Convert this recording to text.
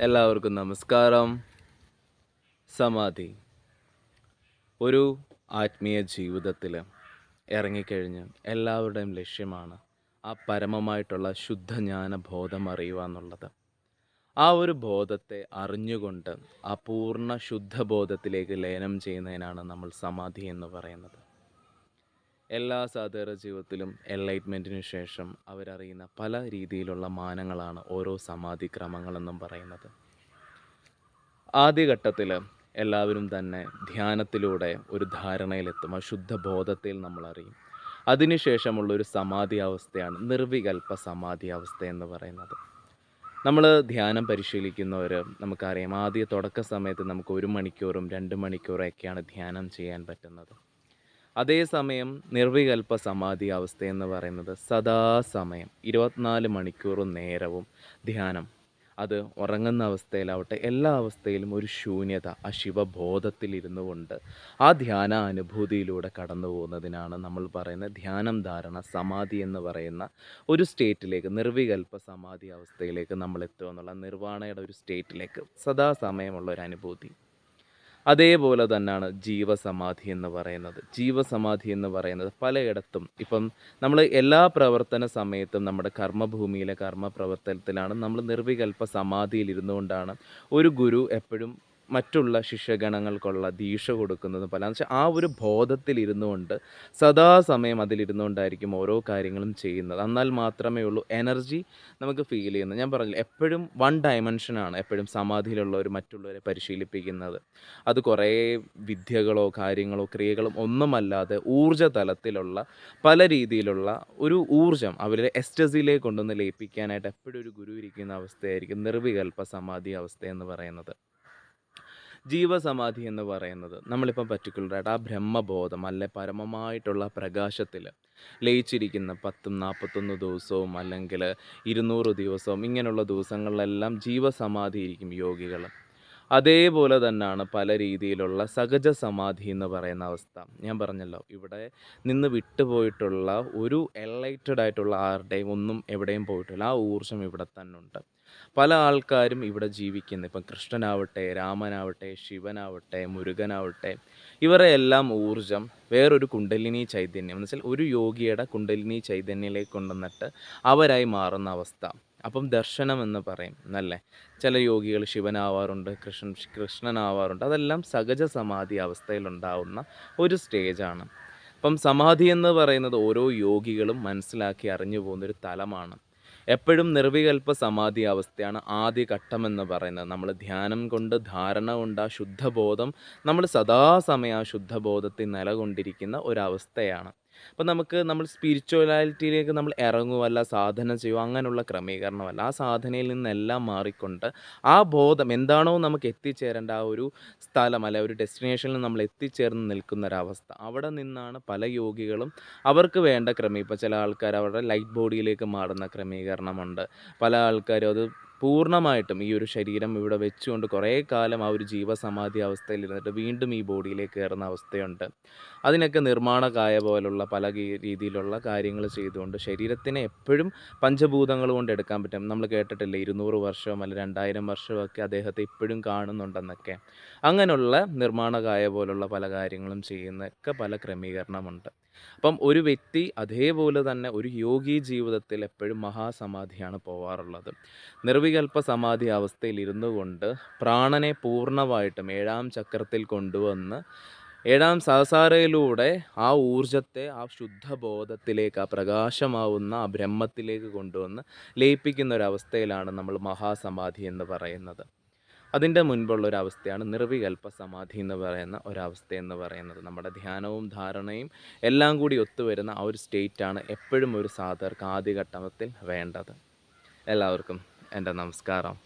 എല്ലാവർക്കും നമസ്കാരം. സമാധി. ഒരു ആത്മീയ ജീവിതത്തിൽ ഇറങ്ങിക്കഴിഞ്ഞ് എല്ലാവരുടെയും ലക്ഷ്യമാണ് ആ പരമമായിട്ടുള്ള ശുദ്ധജ്ഞാന ബോധം അറിയുക എന്നുള്ളത്. ആ ഒരു ബോധത്തെ അറിഞ്ഞുകൊണ്ട് ആ പൂർണ ശുദ്ധബോധത്തിലേക്ക് ലയനം ചെയ്യുന്നതിനാണ് നമ്മൾ സമാധി എന്ന് പറയുന്നത്. എല്ലാ സാധാരണ ജീവിതത്തിലും എൻലൈറ്റ്മെന്റിന് ശേഷം അവരറിയുന്ന പല രീതിയിലുള്ള മാനങ്ങളാണ് ഓരോ സമാധി ക്രമങ്ങളെന്നും പറയുന്നത്. ആദ്യഘട്ടത്തിൽ എല്ലാവരും തന്നെ ധ്യാനത്തിലൂടെ ഒരു ധാരണയിലെത്തും ശുദ്ധ ബോധത്തിൽ നമ്മൾ അറിയും അതിനുശേഷമുള്ള ഒരു സമാധി അവസ്ഥയാണ് നിർവികൽപ്പ സമാധി അവസ്ഥ എന്ന് പറയുന്നത്. നമ്മൾ ധ്യാനം പരിശീലിക്കുന്നവർ നമുക്കറിയാം ആദ്യ തുടക്ക സമയത്ത് നമുക്ക് ഒരു മണിക്കൂറും രണ്ട് മണിക്കൂറൊക്കെയാണ് ധ്യാനം ചെയ്യാൻ പറ്റുന്നത്. അതേസമയം നിർവികൽപ്പ സമാധി അവസ്ഥ എന്ന് പറയുന്നത് സദാസമയം ഇരുപത്തിനാല് മണിക്കൂറും നേരവും ധ്യാനം. അത് ഉറങ്ങുന്ന അവസ്ഥയിലാവട്ടെ എല്ലാ അവസ്ഥയിലും ഒരു ശൂന്യത ആ ശിവബോധത്തിൽ ഇരുന്നു കൊണ്ട് ആ ധ്യാന അനുഭൂതിയിലൂടെ കടന്നു പോകുന്നതിനാണ് നമ്മൾ പറയുന്ന ധ്യാനം ധാരണ സമാധി എന്ന് പറയുന്ന ഒരു സ്റ്റേറ്റിലേക്ക് നിർവികൽപ്പ സമാധി അവസ്ഥയിലേക്ക് നമ്മൾ എത്തുക എന്നുള്ള നിർവാണയുടെ ഒരു സ്റ്റേറ്റിലേക്ക് സദാസമയമുള്ള ഒരു അനുഭൂതി. അതേപോലെ തന്നെയാണ് ജീവസമാധി എന്ന് പറയുന്നത്. ജീവസമാധി എന്ന് പറയുന്നത് പലയിടത്തും ഇപ്പം നമ്മൾ എല്ലാ പ്രവർത്തന സമയത്തും നമ്മുടെ കർമ്മഭൂമിയിലെ കർമ്മ പ്രവർത്തനത്തിലാണ് നമ്മൾ നിർവികൽപ്പ സമാധിയിൽ ഇരുന്നുകൊണ്ടാണ് ഒരു ഗുരു എപ്പോഴും മറ്റുള്ള ശിഷ്യഗണങ്ങൾക്കുള്ള ദീക്ഷ കൊടുക്കുന്നതും പല. വെച്ചാൽ ആ ഒരു ബോധത്തിൽ കൊണ്ട് സദാസമയം അതിലിരുന്നുകൊണ്ടായിരിക്കും ഓരോ കാര്യങ്ങളും ചെയ്യുന്നത്. എന്നാൽ മാത്രമേ ഉള്ളൂ എനർജി നമുക്ക് ഫീൽ ചെയ്യുന്നത്. ഞാൻ പറഞ്ഞില്ല എപ്പോഴും വൺ ഡയമെൻഷനാണ് എപ്പോഴും സമാധിയിലുള്ളവർ മറ്റുള്ളവരെ പരിശീലിപ്പിക്കുന്നത്. അത് കുറേ വിദ്യകളോ കാര്യങ്ങളോ ക്രിയകളും ഒന്നുമല്ലാതെ ഊർജ തലത്തിലുള്ള പല രീതിയിലുള്ള ഒരു ഊർജം അവരെ എസ്റ്റസിലേക്ക് കൊണ്ടുവന്ന് ലയിപ്പിക്കാനായിട്ട് എപ്പോഴും ഒരു ഗുരു ഇരിക്കുന്ന അവസ്ഥയായിരിക്കും നിർവികൽപ്പ സമാധി അവസ്ഥ എന്ന് പറയുന്നത്. ജീവസമാധി എന്ന് പറയുന്നത് നമ്മളിപ്പം പർട്ടിക്കുലറായിട്ട് ആ ബ്രഹ്മബോധം അല്ലെ? പരമമായിട്ടുള്ള പ്രകാശത്തിൽ ലയിച്ചിരിക്കുന്ന പത്തും നാൽപ്പത്തൊന്ന് ദിവസവും അല്ലെങ്കിൽ ഇരുന്നൂറ് ദിവസവും ഇങ്ങനെയുള്ള ദിവസങ്ങളിലെല്ലാം ജീവസമാധി ഇരിക്കും യോഗികൾ അതേപോലെ തന്നെയാണ് പല രീതിയിലുള്ള സഹജ സമാധി എന്ന് പറയുന്ന അവസ്ഥ. ഞാൻ പറഞ്ഞല്ലോ ഇവിടെ നിന്ന് വിട്ടുപോയിട്ടുള്ള ഒരു എലൈറ്റഡ് ആയിട്ടുള്ള ആരുടെയും ഒന്നും എവിടെയും പോയിട്ടില്ല. ആ ഊർജം ഇവിടെ തന്നെ ഉണ്ട്. പല ആൾക്കാരും ഇവിടെ ജീവിക്കുന്ന. ഇപ്പം കൃഷ്ണനാവട്ടെ രാമനാവട്ടെ ശിവനാവട്ടെ മുരുകനാവട്ടെ ഇവരെ എല്ലാം ഊർജം വേറൊരു കുണ്ടലിനി ചൈതന്യം. എന്ന് വെച്ചാൽ ഒരു യോഗിയുടെ കുണ്ടലിനി ചൈതന്യയിലേക്ക് കൊണ്ടുവന്നിട്ട് അവരായി മാറുന്ന അവസ്ഥ. അപ്പം ദർശനം എന്ന് പറയും എന്നല്ലേ ചില യോഗികൾ ശിവനാവാറുണ്ട് കൃഷ്ണൻ കൃഷ്ണനാവാറുണ്ട്. അതെല്ലാം സഹജ സമാധി അവസ്ഥയിലുണ്ടാവുന്ന ഒരു സ്റ്റേജാണ്. അപ്പം സമാധി എന്ന് പറയുന്നത് ഓരോ യോഗികളും മനസ്സിലാക്കി അറിഞ്ഞു പോകുന്നൊരു തലമാണ്. എപ്പോഴും നിർവികൽപ്പ സമാധി അവസ്ഥയാണ് ആദ്യ ഘട്ടമെന്ന് പറയുന്നത്. നമ്മൾ ധ്യാനം കൊണ്ട് ധാരണ കൊണ്ട് ആ ശുദ്ധബോധം നമ്മൾ സദാസമയം ആ ശുദ്ധബോധത്തിൽ നിലകൊണ്ടിരിക്കുന്ന ഒരവസ്ഥയാണ്. അപ്പോൾ നമുക്ക് നമ്മൾ സ്പിരിച്വാലിറ്റിയിലേക്ക് നമ്മൾ ഇറങ്ങുമല്ല സാധന ചെയ്യുക അങ്ങനെയുള്ള ക്രമീകരണമല്ല. ആ സാധനയിൽ നിന്നെല്ലാം മാറിക്കൊണ്ട് ആ ബോധം എന്താണോ നമുക്ക് എത്തിച്ചേരേണ്ട ആ ഒരു സ്ഥലം അല്ല ഒരു ഡെസ്റ്റിനേഷനിൽ നമ്മൾ എത്തിച്ചേർന്ന് നിൽക്കുന്ന ഒരവസ്ഥ അവിടെ നിന്നാണ് പല യോഗികളും അവർക്ക് വേണ്ട ക്രമീ ഇപ്പോൾ ചില ആൾക്കാർ അവരുടെ ലൈറ്റ് ബോഡിയിലേക്ക് മാറുന്ന ക്രമീകരണമുണ്ട്. പല ആൾക്കാരും അത് പൂർണമായിട്ടും ഈ ഒരു ശരീരം ഇവിടെ വെച്ചുകൊണ്ട് കുറേ കാലം ആ ഒരു ജീവസമാധി അവസ്ഥയിൽ ഇരുന്നിട്ട് വീണ്ടും ഈ ബോഡിയിലേക്ക് കയറുന്ന അവസ്ഥയുണ്ട്. അതിനൊക്കെ നിർമ്മാണകായ പോലുള്ള പല രീതിയിലുള്ള കാര്യങ്ങൾ ചെയ്തുകൊണ്ട് ശരീരത്തിനെ എപ്പോഴും പഞ്ചഭൂതങ്ങൾ കൊണ്ട് എടുക്കാൻ പറ്റും. നമ്മൾ കേട്ടിട്ടില്ലേ ഇരുന്നൂറ് വർഷവും അല്ല രണ്ടായിരം വർഷമൊക്കെ അദ്ദേഹത്തെ ഇപ്പോഴും കാണുന്നുണ്ടെന്നൊക്കെ. അങ്ങനെയുള്ള നിർമ്മാണകായ പോലുള്ള പല കാര്യങ്ങളും ചെയ്യുന്നൊക്കെ പല ക്രമീകരണമുണ്ട്. അപ്പം ഒരു വ്യക്തി അതേപോലെ തന്നെ ഒരു യോഗി ജീവിതത്തിൽ എപ്പോഴും മഹാസമാധിയാണ് പോവാറുള്ളത്. നിർവികൽപ്പ സമാധി അവസ്ഥയിൽ ഇരുന്നു കൊണ്ട് പ്രാണനെ പൂർണമായിട്ടും ഏഴാം ചക്രത്തിൽ കൊണ്ടുവന്ന് ഏഴാം സഹസാരയിലൂടെ ആ ഊർജത്തെ ആ ശുദ്ധബോധത്തിലേക്ക് ആ പ്രകാശമാവുന്ന ആ ബ്രഹ്മത്തിലേക്ക് കൊണ്ടുവന്ന് ലയിപ്പിക്കുന്ന ഒരവസ്ഥയിലാണ് നമ്മൾ മഹാസമാധി എന്ന് പറയുന്നത്. അതിന്റെ മുൻപുള്ള ഒരു അവസ്ഥയാണ് നിർവികൽപ്പ സമാധി എന്ന് പറയുന്ന ഒരവസ്ഥ എന്ന് പറയുന്നത്. നമ്മുടെ ധ്യാനവും ധാരണയും എല്ലാം കൂടി ഒത്തുവരുന്ന ആ ഒരു സ്റ്റേറ്റാണ് എപ്പോഴും ഒരു സാധകർക്ക് ആദ്യഘട്ടത്തിൽ വേണ്ടത്. എല്ലാവർക്കും എന്റെ നമസ്കാരം.